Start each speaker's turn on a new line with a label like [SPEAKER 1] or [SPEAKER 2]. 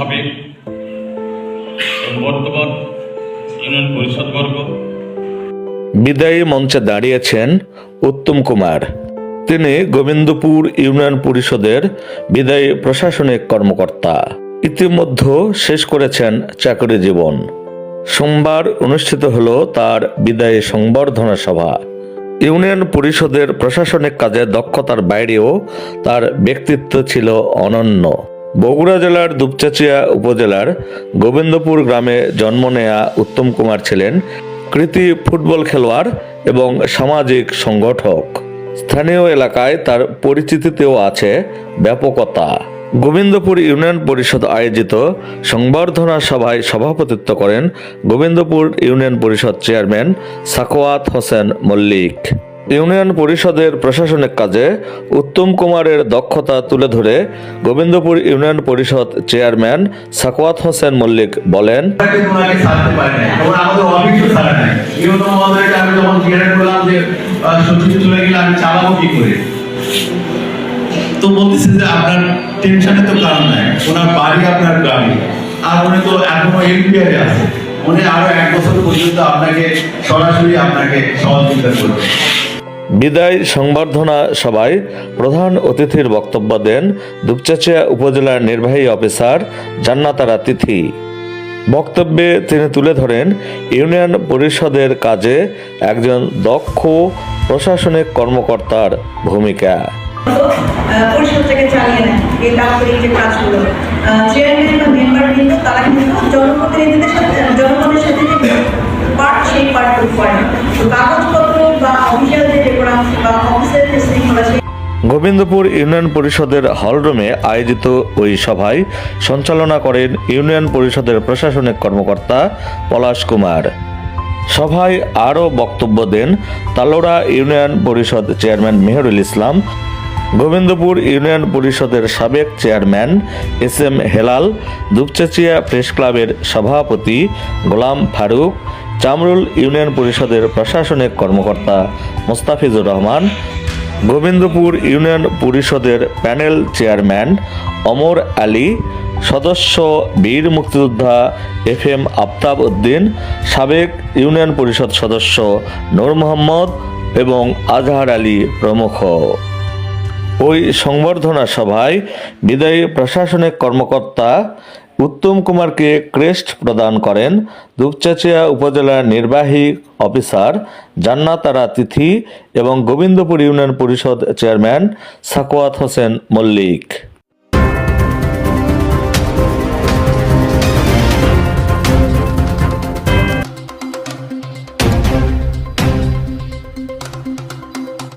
[SPEAKER 1] সাবেক বর্তমান ইউনিয়ন পরিষদবর্গ
[SPEAKER 2] বিদায়ী মঞ্চে দাঁড়িয়েছেন উত্তম কুমার। তিনি গোবিন্দপুর ইউনিয়ন পরিষদের বিদায়ী প্রশাসনিক কর্মকর্তা। ইতিমধ্যে শেষ করেছেন চাকরি জীবন। সোমবার অনুষ্ঠিত হল তার বিদায়ী সংবর্ধনা সভা। ইউনিয়ন পরিষদের প্রশাসনিক কাজে দক্ষতার বাইরেও তার ব্যক্তিত্ব ছিল অনন্য। বগুড়া জেলার দুপচাচিয়া উপজেলার গোবিন্দপুর গ্রামে জন্ম নেয়া উত্তম কুমার ছিলেন কৃতি ফুটবল খেলোয়াড় এবং সামাজিক সংগঠক। স্থানীয় এলাকায় তার পরিচিতিতেও আছে ব্যাপকতা। গোবিন্দপুর ইউনিয়ন পরিষদ আয়োজিত সংবর্ধনা সভায় সভাপতিত্ব করেন Gobindapur union Parishad chairman Sakowat Hossain Mallick. Union পরিষদের প্রশাসনিক কাজে উত্তম কুমারের দক্ষতা তুলে ধরে গোবিন্দপুর ইউনিয়ন পরিষদ চেয়ারম্যান সাকওয়াত হোসেন মল্লিক বলেন,
[SPEAKER 3] তো বলতেছে যে আপনার টেনশনে তো কারণ নাই, ওনার বাড়ি আপনার গ্রামে, আর উনি তো এখনও আছে। উনি আরও এক বছর পর্যন্ত আপনাকে সরাসরি আপনাকে সহযোগিতা করবে।
[SPEAKER 2] বিদায় সংবর্ধনা সভায় প্রধান অতিথির বক্তব্য দেন দুপচাচিয়া উপজেলার নির্বাহী অফিসার জান্নাতারা তিথি। বক্তব্যে তিনি তুলে ধরেন, ইউনিয়ন পরিষদের কাজে একজন দক্ষ প্রশাসনিক কর্মকর্তার ভূমিকা।
[SPEAKER 4] পরিষদ থেকে চালিয়ে নেয় এই কাজগুলো। চেয়ারম্যান বা মেম্বার কিন্তু তারা কিন্তু জনপ্রতিনিধিদের
[SPEAKER 2] গোবিন্দপুর ইউনিয়ন পরিষদের হলরুমে আয়োজিত ওই সভায় সঞ্চালনা করেন ইউনিয়ন পরিষদের প্রশাসনিক কর্মকর্তা পলাশ কুমার। সভায় আরও বক্তব্য দেন Talora union Parishad chairman Mehrul Islam, Gobindapur union পরিষদের সাবেক chairman S M Helal, Dupchanchia press ক্লাবের সভাপতি গোলাম ফারুক, চামরুল ইউনিয়ন পরিষদের প্রশাসনিক কর্মকর্তা মোস্তাফিজুর রহমান গোবিন্দপুর ইউনিয়ন পরিষদের প্যানেল চেয়ারম্যান অমর আলী, সদস্য বীর মুক্তিযোদ্ধা এফ এম আফতাব উদ্দিন, সাবেক ইউনিয়ন পরিষদ সদস্য নূর মোহাম্মদ এবং আজহার আলী প্রমুখ। ওই সংবর্ধনা সভায় বিদায়ী প্রশাসনিক কর্মকর্তা উত্তম কুমারকে ক্রেস্ট প্রদান করেন দুপচাচিয়া উপজেলার নির্বাহী অফিসার, জান্নাতারা তিথি এবং গোবিন্দপুর ইউনিয়ন পরিষদ চেয়ারম্যান সাকোয়াত হোসেন মল্লিক।